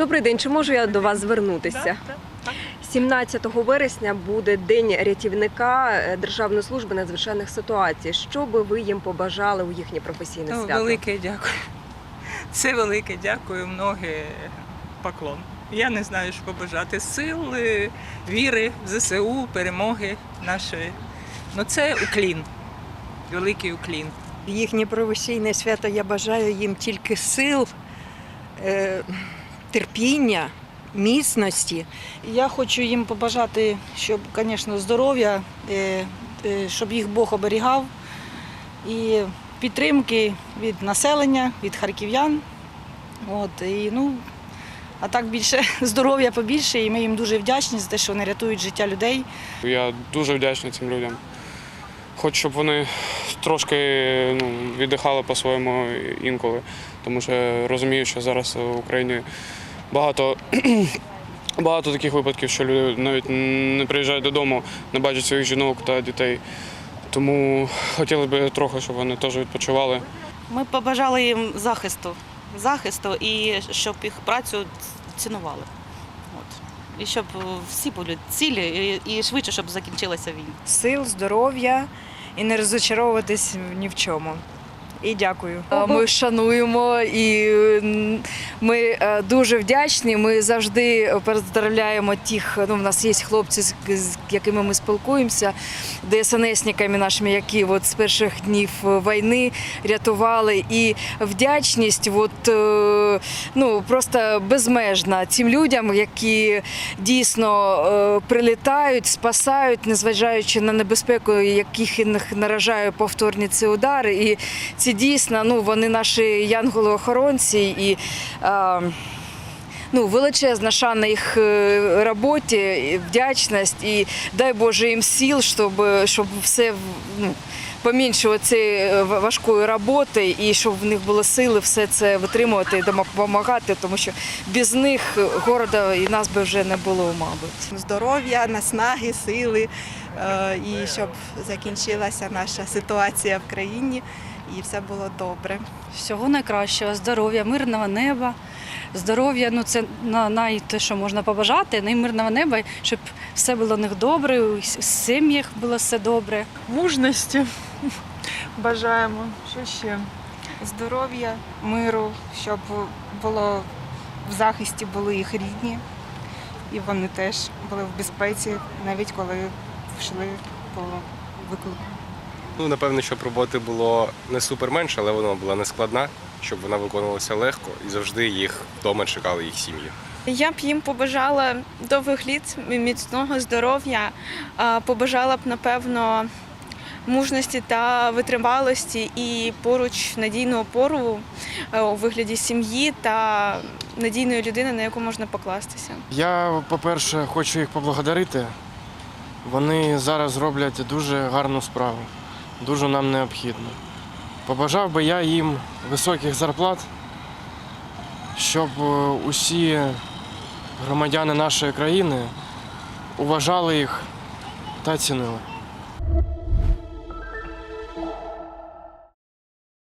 Добрий день, чи можу я до вас звернутися? 17 вересня буде день рятівника е, Державної служби надзвичайних ситуацій. Що би ви їм побажали у їхнє професійне Ну, свято? велике дякую. Це велике дякую, многе поклон. Я не знаю, що побажати. Сил, е, віри в ЗСУ, перемоги нашої. Ну це уклін, великий уклін. Їхнє професійне свято я бажаю їм тільки сил, е, терпіння, міцності. Я хочу їм побажати, щоб, звісно, здоров'я, е, е, щоб їх Бог оберігав і підтримки від населення, від харків'ян. От, і, ну, а так більше здоров'я побільше, і ми їм дуже вдячні за те, що вони рятують життя людей. Я дуже вдячний цим людям. Хочу, щоб вони трошки ну, віддихали по-своєму інколи, тому що розумію, що зараз в Україні багато, багато таких випадків, що люди навіть не приїжджають додому, не бачать своїх жінок та дітей. Тому хотіли б трохи, щоб вони теж відпочивали. Ми побажали їм захисту, захисту і щоб їх працю цінували. От. І щоб всі були цілі, і швидше, щоб закінчилася війна. сил, здоров'я і не розочаровуватись ні в чому. І дякую. Ми шануємо і ми е, дуже вдячні. Ми завжди поздравляємо тих. Ну, в нас є хлопці, з якими ми спілкуємося, ДСНСниками нашими, які от з перших днів війни рятували. І вдячність, от, е, ну просто безмежна цим людям, які дійсно е, прилітають, спасають, незважаючи на небезпеку, яких їх наражають повторні ці удари. І ці дійсно ну, вони наші янголи-охоронці і. е, Ну, величезна шана їх е, роботі, вдячність і дай Боже їм сил, щоб, щоб все ну, поміншило цієї важкої роботи і щоб в них були сили все це витримувати і допомагати, тому що без них города і нас би вже не було, мабуть. здоров'я, наснаги, сили е, і щоб закінчилася наша ситуація в країні і все було добре. Всього найкращого, здоров'я, мирного неба. Здоров'я, ну це на, най те, що можна побажати, ну і мирного неба, щоб все було в них добре, у сім'ях було все добре. мужності бажаємо. Що ще? здоров'я, миру, щоб було в захисті були їх рідні, і вони теж були в безпеці, навіть коли йшли по виклику. Ну, напевно, щоб роботи було не суперменше, але вона була не складна, щоб вона виконувалася легко і завжди їх вдома чекали їх сім'ї. Я б їм побажала довгих літ, міцного здоров'я, побажала б, напевно, мужності та витривалості і поруч надійну опору е, у вигляді сім'ї та надійної людини, на яку можна покластися. Я, по-перше, хочу їх поблагодарити. Вони зараз роблять дуже гарну справу, дуже нам необхідно. Побажав би я їм високих зарплат, щоб е, усі громадяни нашої країни уважали їх та цінили.